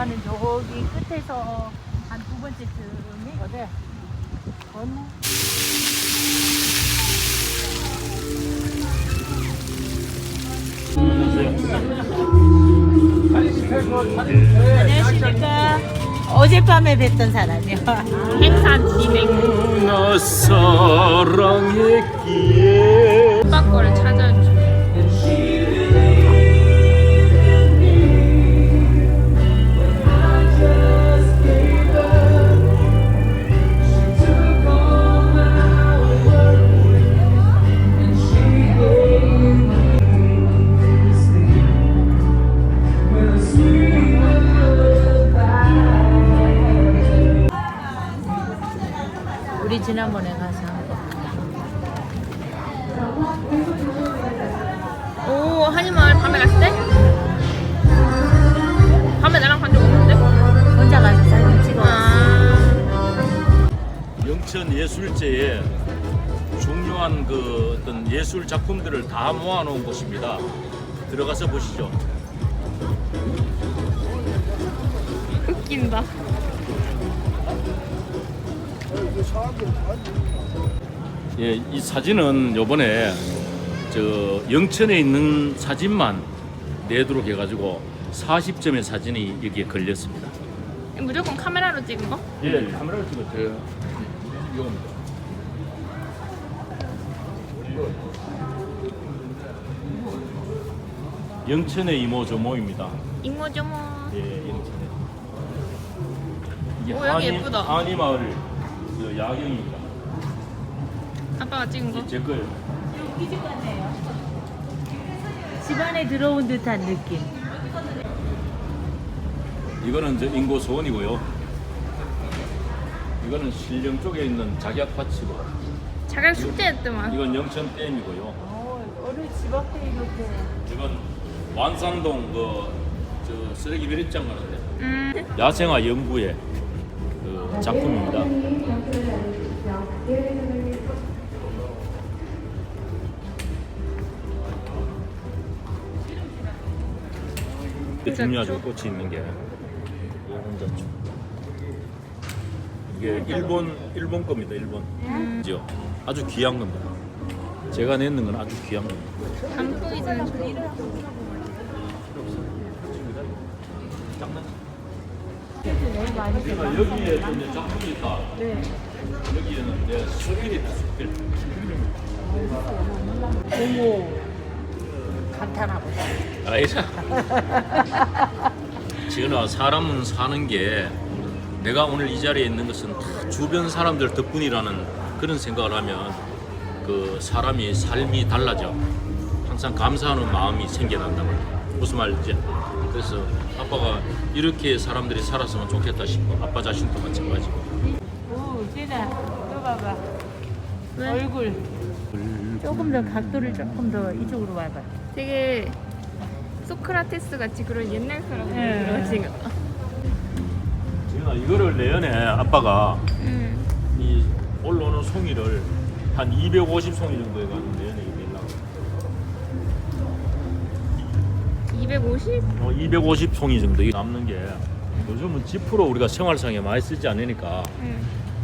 아빠는 저기 끝에서 한 두 번째쯤이거든. 건너. 안녕하십니까. 어젯밤에 뵀던 사람이요. 행사 진행 나 사랑했기에 예술제에 중요한 그 어떤 예술 작품들을 다 모아놓은 곳입니다. 들어가서 보시죠. 웃긴다 예, 이 사진은 요번에 저 영천에 있는 사진만 내도록 해가지고 40점의 사진이 여기에 걸렸습니다. 무조건 카메라로 찍은 거? 예, 카메라를 찍었 죠. 이겁니다. 영천의 이모 저모입니다. 이모저모 예, 영천에. 이게 오, 여기 예쁘다. 한이 마을 그 야경입니다. 아빠가 찍은 거? 제 거예요. 여기 집 같네요. 집 안에 들어온 듯한 느낌. 이거는 저 인고 소원이고요. 이거는 신령 쪽에 있는 작약파치고, 자갈 숙제했더만 이건 영천 댐이고요. 어, 어느 집 앞에 이렇게. 이건 완산동 그저 쓰레기 매립장 가는데 음 야생화 연구의 그 작품입니다. 이게 중요하죠 꽃이 있는 게 혼자죠. 이게 일본 일본 겁니다 일본. 그죠? 아주 귀한 겁니다. 제가 내는 건 아주 귀한 겁니다. 단풍이 너무 많이 제가 여기에 또 이제 작품이 있다. 네. 여기에는 내 수필이 있다 수필. 고모 감탄하고. 아이자. 지은아 사람은 사는 게 내가 오늘 이 자리에 있는 것은 다 주변 사람들 덕분이라는 그런 생각을 하면 그 사람이 삶이 달라져. 항상 감사하는 마음이 말이야. 무슨 말인지. 그래서 아빠가 이렇게 사람들이 살았으면 좋겠다 싶어. 아빠 자신도 마찬가지고. 오, 진아, 또 봐봐. 왜? 얼굴. 조금 더 각도를 조금 더 이쪽으로 와봐. 되게 소크라테스 같이 그런 옛날 사람들 네. 그런 생겼 다 지은아 이거를 내년에 아빠가 음. 이 올라오는 송이를 한 250송이 정도 해가지고 내년에 내려고 250? 어, 250송이 정도 남는 게 요즘은 지프로 우리가 생활상에 많이 쓰지 않으니까 응.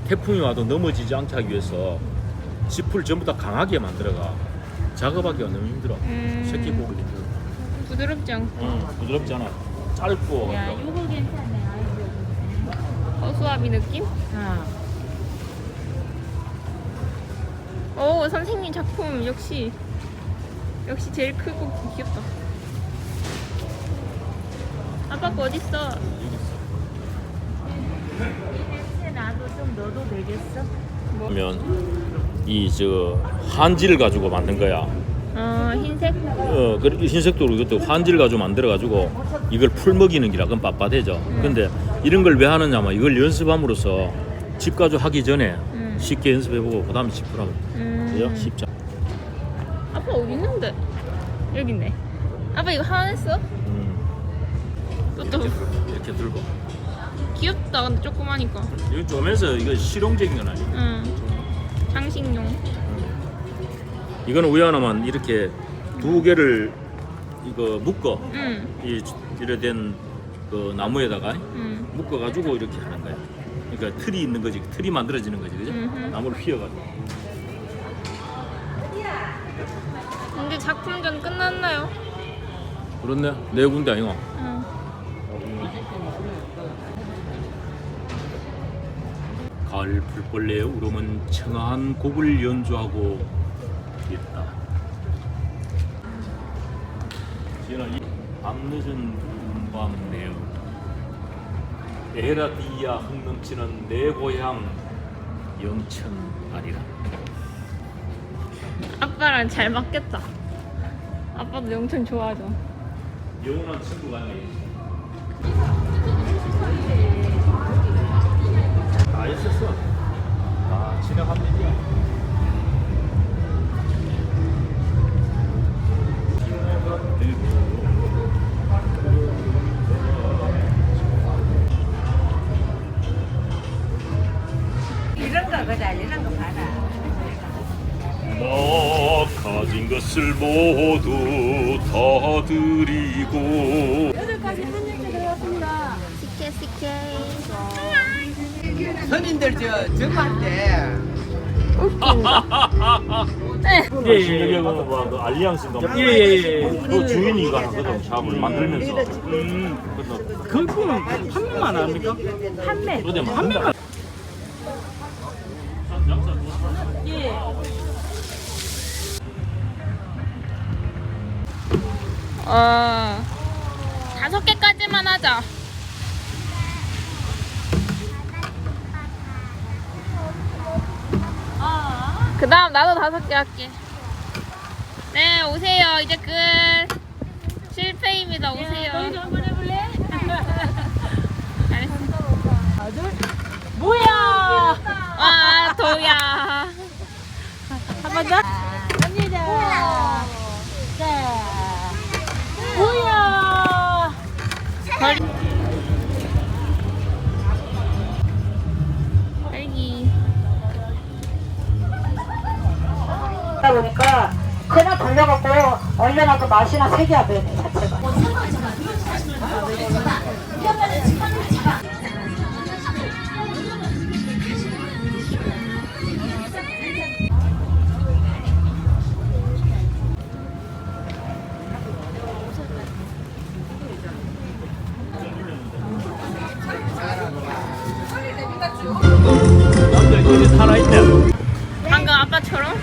태풍이 와도 넘어지지 않게 하기 위해서 지프를 전부 다 강하게 만들어가 작업하기가 너무 힘들어 음. 새끼 힘들어 부드럽지 않고 응, 부드럽지 않아 짧고 야, 요거 수아비 느낌? 어. 오 선생님 작품 역시 역시 제일 크고 귀엽다 아빠 거 어딨어? 이 냄새 나도 좀 넣어도 되겠어? 그러면 이 저 한지를 가지고 만든 거야 어 흰색? 어, 그 흰색도 이것도 환지를 가지고 만들어 가지고 이걸 풀 먹이는 기라 그건 빳빳해져. 근데 이런 걸 왜 하느냐면 이걸 연습함으로써 집 가지고 하기 전에 음. 쉽게 연습해보고 그다음에 집 풀하면 음. 그죠? 쉽지. 아빠 어디 있는데? 여기 있네 아빠 이거 하나 했어? 음, 또또 이렇게 들고. 귀엽다 근데 조그마니까 이거 좀해서 이거 실용적인 건 아니고. 응 장식용 이거는 우연하면 이렇게 두 개를 이거 묶어 응 이 이래 된그 나무에다가 음. 묶어 가지고 이렇게 하는 거야. 그러니까 틀이 있는 거지. 틀이 만들어지는 거지, 그죠? 음흠. 나무를 휘어가지고. 이제 작품전 끝났나요? 그렇네. 네 군데 아니고. 응. 가을 풀벌레의 울음은 청아한 곡을 연주하고 늦은 봄밤 내음 에라디아 흥넘치는 내 고향 영천 아니라 아빠랑 잘 맞겠다. 아빠도 영천 좋아하죠. 영원한 친구가 아니라 다 이런 거 그다 이런 거 봐라. 나 가진 것을 모두 다 드리고 시케 시케. 선인들 저 저거 한대. 예예예. 그 알리앙스인가 예예예. 그 주인이 하거든 샵을 만들면서. 음. 그 품은 판매만 합니까? 판매. 판매만 어. 다섯 개까지만 하자. 아. 그 다음 나도 다섯 개 할게. 네, 오세요. 이제 끝. 실패입니다. 오세요. 너희도 한번 해볼래? 잘했어. 하나, 둘. 뭐야? 보니까 그냥 돌려갖고 얼려놔도 맛이나 색이야 되네 자체가. 방금 아빠처럼?